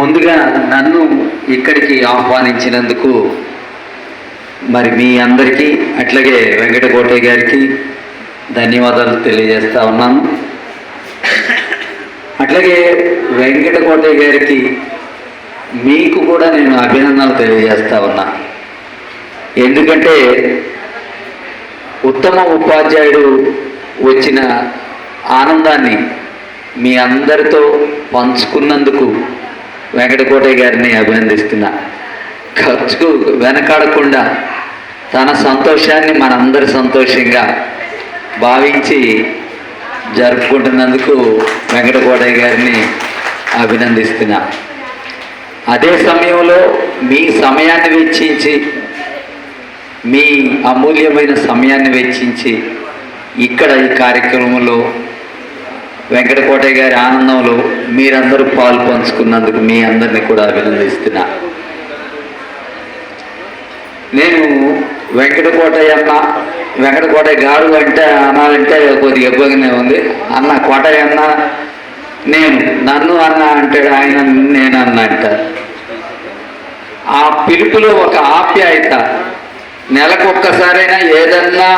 ముందుగా నన్ను ఇక్కడికి ఆహ్వానించినందుకు మరి మీ అందరికీ అట్లాగే వెంకటకోటయ్య గారికి ధన్యవాదాలు తెలియజేస్తా ఉన్నాను. అట్లాగే వెంకటకోటయ్య గారికి మీకు కూడా నేను అభినందనలు తెలియజేస్తా ఉన్నా. ఎందుకంటే ఉత్తమ ఉపాధ్యాయుడు వచ్చిన ఆనందాన్ని మీ అందరితో పంచుకున్నందుకు వెంకటకోటయ్య గారిని అభినందిస్తున్నా. ఖర్చుకు వెనకాడకుండా తన సంతోషాన్ని మనందరి సంతోషంగా భావించి జరుపుకుంటున్నందుకు వెంకటకోటయ్య గారిని అభినందిస్తున్నా. అదే సమయంలో మీ సమయాన్ని వెచ్చించి మీ అమూల్యమైన సమయాన్ని వెచ్చించి ఇక్కడ ఈ కార్యక్రమంలో వెంకటకోటయ్య గారి ఆనందంలో మీరందరూ పాలు పంచుకున్నందుకు మీ అందరినీ కూడా అభినందిస్తున్నా. నేను వెంకటకోటయ్య అన్న వెంకటకోటయ్య గారు అంటే అనాలంటే కొద్దిగా ఇబ్బందిగానే ఉంది. అన్న కోటయ్య అన్న నేను నన్ను అన్న అంటాడు ఆయన నేను అన్న అంటారు. ఆ పిలుపులో ఒక ఆప్యాయత. నెలకొక్కసారైనా ఏదన్నా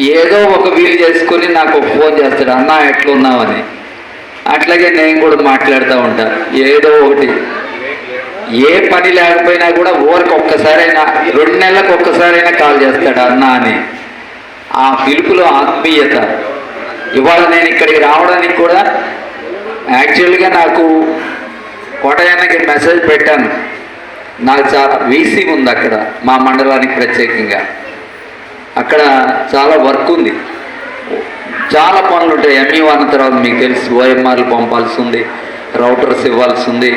ఏదో ఒక వీలు చేసుకొని నాకు ఫోన్ చేస్తాడు అన్న ఎట్లున్నావని అట్లాగే నేను కూడా మాట్లాడుతూ ఉంటాను ఏదో ఒకటి. ఏ పని లేకపోయినా కూడా ఊరికి ఒక్కసారైనా రెండు నెలలకు ఒక్కసారైనా కాల్ చేస్తాడు అన్న అని. ఆ పిలుపులో ఆత్మీయత. ఇవాళ నేను ఇక్కడికి రావడానికి కూడా యాక్చువల్గా నాకు కోటయానికి మెసేజ్ పెట్టాను. నాకు చాలా వీసీ ఉంది అక్కడ మా మండలానికి ప్రత్యేకంగా. అక్కడ చాలా వర్క్ ఉంది. చాలా పనులు ఉంటాయి. ఎంఈ వన్ తర్వాత మీకు తెలుసు ఓఎంఆర్లు పంపాల్సి ఉంది రౌటర్స్ ఇవ్వాల్సి ఉంది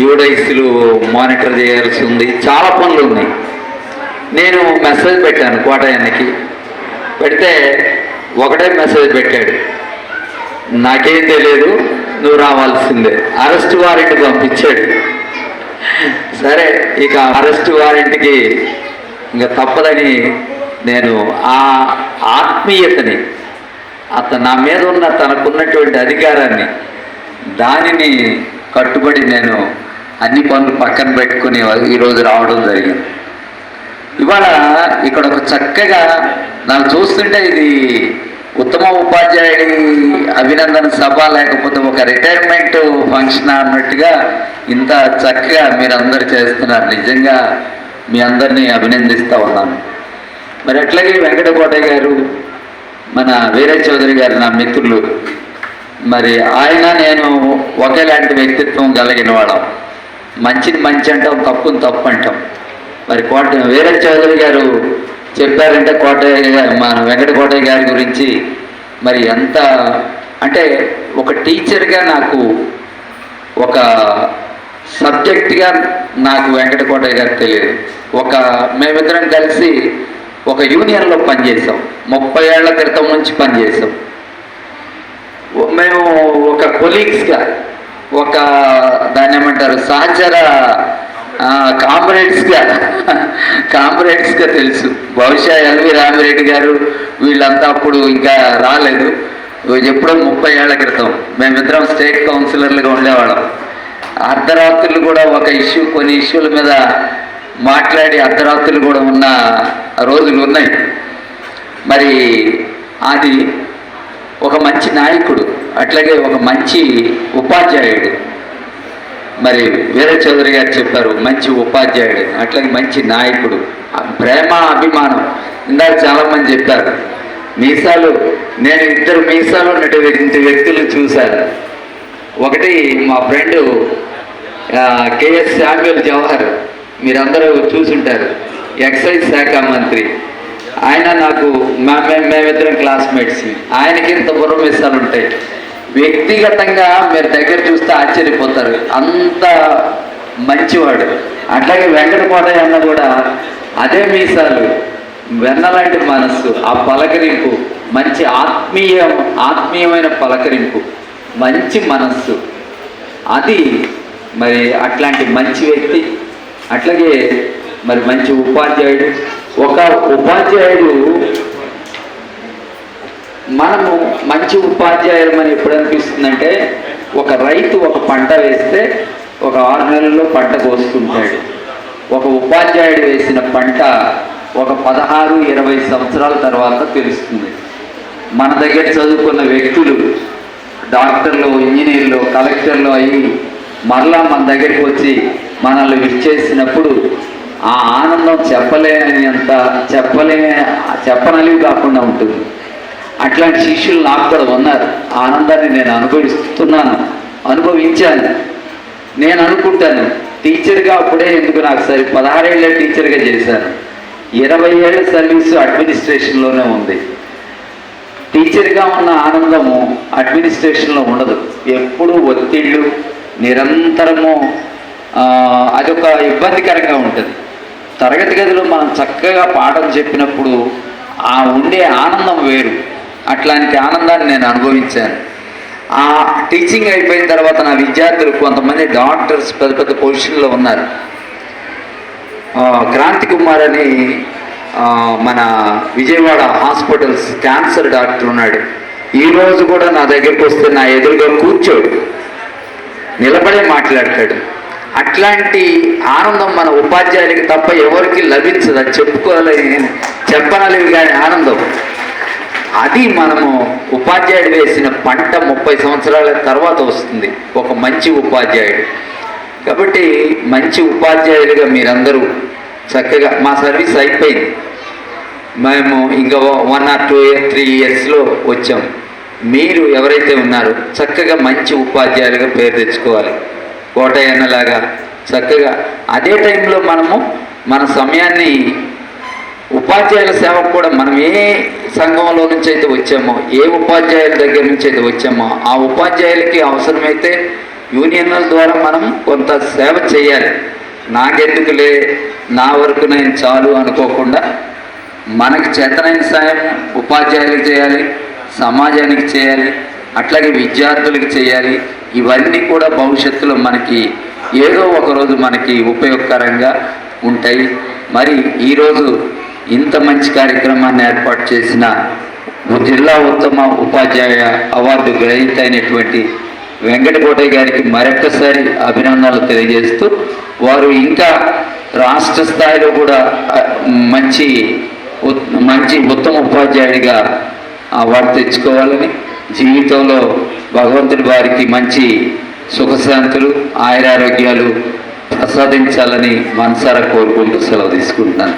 యూడైస్లు మానిటర్ చేయాల్సి ఉంది చాలా పనులు ఉన్నాయి. నేను మెసేజ్ పెట్టాను కోటయానికి పెడితే ఒకటే మెసేజ్ పెట్టాడు. నాకేం తెలియదు నువ్వు రావాల్సిందే. అరెస్ట్ వారెంట్ పంపించాడు. సరే ఇక అరెస్ట్ వారెంట్కి ఇంకా తప్పదని నేను ఆ ఆత్మీయతని అతను నా మీద ఉన్న తనకున్నటువంటి అధికారాన్ని దానిని కట్టుబడి నేను అన్ని పనులు పక్కన పెట్టుకుని ఈరోజు రావడం జరిగింది. ఇవాళ ఇక్కడ ఒక చక్కగా నాకు చూస్తుంటే ఇది ఉత్తమ ఉపాధ్యాయుడి అభినందన సభ లేకపోతే ఒక రిటైర్మెంట్ ఫంక్షన్ అన్నట్టుగా ఇంత చక్కగా మీరందరు చేస్తున్నారు. నిజంగా మీ అందరినీ అభినందిస్తూ ఉన్నాను. మరి అట్లాగే వెంకటకోటయ్య గారు మన వీరే చౌదరి గారు నా మిత్రులు. మరి ఆయన నేను ఒకేలాంటి వ్యక్తిత్వం కలిగిన వాళ్ళం. మంచిని మంచి అంటాం తప్పుని తప్పు అంటాం. మరి కోట వీరే చౌదరి గారు చెప్పారంటే కోటయ్య గారు మన వెంకట కోటయ్య గారి గురించి మరి ఎంత అంటే ఒక టీచర్గా నాకు ఒక సబ్జెక్ట్గా నాకు వెంకట కోటయ్య గారు తెలియదు. ఒక మేమిద్దరం కలిసి ఒక యూనియన్లో పనిచేసాం ముప్పై ఏళ్ళ క్రితం నుంచి పనిచేసాం మేము ఒక కొలీగ్స్గా ఒక దాన్ని ఏమంటారు సహచర కామ్రేడ్స్గా కామ్రేడ్స్గా తెలుసు. బహుశా ఎల్వి రామిరెడ్డి గారు వీళ్ళంతా అప్పుడు ఇంకా రాలేదు. ఎప్పుడో ముప్పై ఏళ్ళ క్రితం మేమిద్దరం స్టేట్ కౌన్సిలర్లుగా ఉండేవాళ్ళం. అర్ధరాత్రులు కూడా ఒక ఇష్యూ కొన్ని ఇష్యూల మీద మాట్లాడి అర్ధరాత్రులు కూడా ఉన్న రోజులు ఉన్నాయి. మరి అది ఒక మంచి నాయకుడు అట్లాగే ఒక మంచి ఉపాధ్యాయుడు. మరి వీర చౌదరి గారు చెప్పారు మంచి ఉపాధ్యాయుడు అట్లాగే మంచి నాయకుడు. ప్రేమ అభిమానం ఇందాక చాలా మంది చెప్పారు. మీసాలు నేను ఇద్దరు మీసాలు ఉన్నటువంటి వ్యక్తులు చూశాను ఒకటి మా ఫ్రెండు కేఎస్ శామ్యుల్ జవహర్. మీరందరూ చూసుంటారు. ఎక్సైజ్ శాఖ మంత్రి. ఆయన నాకు మా మేమిద్దరం క్లాస్మేట్స్ ఆయనకి ఇంత బుర్ర మిస్సాలు ఉంటాయి వ్యక్తిగతంగా మీరు దగ్గర చూస్తే ఆశ్చర్యపోతారు. అంత మంచివాడు. అట్లాగే వెంకట కోటయ్య అన్న కూడా అదే మీసాలు. వెన్నలాంటి మనస్సు ఆ పలకరింపు మంచి ఆత్మీయ ఆత్మీయమైన పలకరింపు మంచి మనస్సు. అది మరి అట్లాంటి మంచి వ్యక్తి అట్లాగే మరి మంచి ఉపాధ్యాయుడు. ఒక ఉపాధ్యాయుడు మనము మంచి ఉపాధ్యాయులు అని ఎప్పుడు అనిపిస్తుందంటే ఒక రైతు ఒక పంట వేస్తే ఒక ఆరు నెలల్లో పంట కోసుకుంటాడు. ఒక ఉపాధ్యాయుడు వేసిన పంట ఒక పదహారు ఇరవై సంవత్సరాల తర్వాత తెలుస్తుంది మన దగ్గర చదువుకున్న వ్యక్తులు డాక్టర్లు ఇంజనీర్లు కలెక్టర్లు అయ్యి మరలా మన దగ్గరికి వచ్చి మనల్ని విష్ చేసినప్పుడు ఆ ఆనందం చెప్పలేనంత చెప్పలే చెప్పనలివి కాకుండా ఉంటుంది. అట్లాంటి శిష్యులు నాకు కూడా ఉన్నారు. ఆనందాన్ని నేను అనుభవిస్తున్నాను అనుభవించాను. నేను అనుకుంటాను టీచర్గా అప్పుడే ఎందుకు నాకు సరి పదహారేళ్ళ టీచర్గా చేశాను. ఇరవై ఏళ్ళ సర్వీసు అడ్మినిస్ట్రేషన్లోనే ఉంది. టీచర్గా ఉన్న ఆనందము అడ్మినిస్ట్రేషన్లో ఉండదు. ఎప్పుడూ ఒత్తిళ్ళు నిరంతరము అదొక ఇబ్బందికరంగా ఉంటుంది. తరగతి గదిలో మనం చక్కగా పాఠం చెప్పినప్పుడు ఆ ఉండే ఆనందం వేరు. అట్లాంటి ఆనందాన్ని నేను అనుభవించాను. ఆ టీచింగ్ అయిపోయిన తర్వాత నా విద్యార్థులు కొంతమంది డాక్టర్స్ పెద్ద పెద్ద పొజిషన్లో ఉన్నారు. క్రాంతి కుమార్ అని మన విజయవాడ హాస్పిటల్స్ క్యాన్సర్ డాక్టర్ ఉన్నాడు. ఈ రోజు కూడా నా దగ్గరికి వస్తే నా ఎదురుగా కూర్చోడు. నిలబడే మాట్లాడతాడు. అట్లాంటి ఆనందం మన ఉపాధ్యాయులకి తప్ప ఎవరికి లభించదు. అది చెప్పుకోలే చెప్పనలేవి కానీ ఆనందం. అది మనము ఉపాధ్యాయుడు వేసిన పంట ముప్పై సంవత్సరాల తర్వాత వస్తుంది. ఒక మంచి ఉపాధ్యాయుడు. కాబట్టి మంచి ఉపాధ్యాయులుగా మీరందరూ చక్కగా మా సర్వీస్ అయిపోయింది. మేము ఇంకా one or two year three ఇయర్స్లో వచ్చాం. మీరు ఎవరైతే ఉన్నారో చక్కగా మంచి ఉపాధ్యాయులుగా పేరు తెచ్చుకోవాలి. కోటయ్యన్నలాగా చక్కగా అదే టైంలో మనము మన సమయాన్ని ఉపాధ్యాయుల సేవకు కూడా మనం ఏ సంఘంలో నుంచి అయితే వచ్చామో ఏ ఉపాధ్యాయుల దగ్గర నుంచి అయితే వచ్చామో ఆ ఉపాధ్యాయులకి అవసరమైతే యూనియన్ల ద్వారా మనం కొంత సేవ చేయాలి. నాకెందుకులే నా వరకు నేను చాలు అనుకోకుండా మనకి చేతనైన సాయం ఉపాధ్యాయులకు చేయాలి. సమాజానికి చేయాలి అట్లాగే విద్యార్థులకు చేయాలి ఇవన్నీ కూడా భవిష్యత్తులో మనకి ఏదో ఒక రోజు మనకి ఉపయోగకరంగా ఉంటాయి. మరి ఈరోజు ఇంత మంచి కార్యక్రమాన్ని ఏర్పాటు చేసిన జిల్లా ఉత్తమ ఉపాధ్యాయ అవార్డు గ్రహీత అయినటువంటి వెంకటకోటయ్య గారికి మరొకసారి అభినందనలు తెలియజేస్తూ వారు ఇంకా రాష్ట్ర స్థాయిలో కూడా మంచి ఉత్- మంచి ఉత్తమ ఉపాధ్యాయుడిగా అవార్డు తెచ్చుకోవాలని జీవితంలో భగవంతుడి వారికి మంచి సుఖశాంతులు ఆయురారోగ్యాలు ప్రసాదించాలని మనసారా కోరుకుంటూ సెలవు తీసుకుంటున్నాను.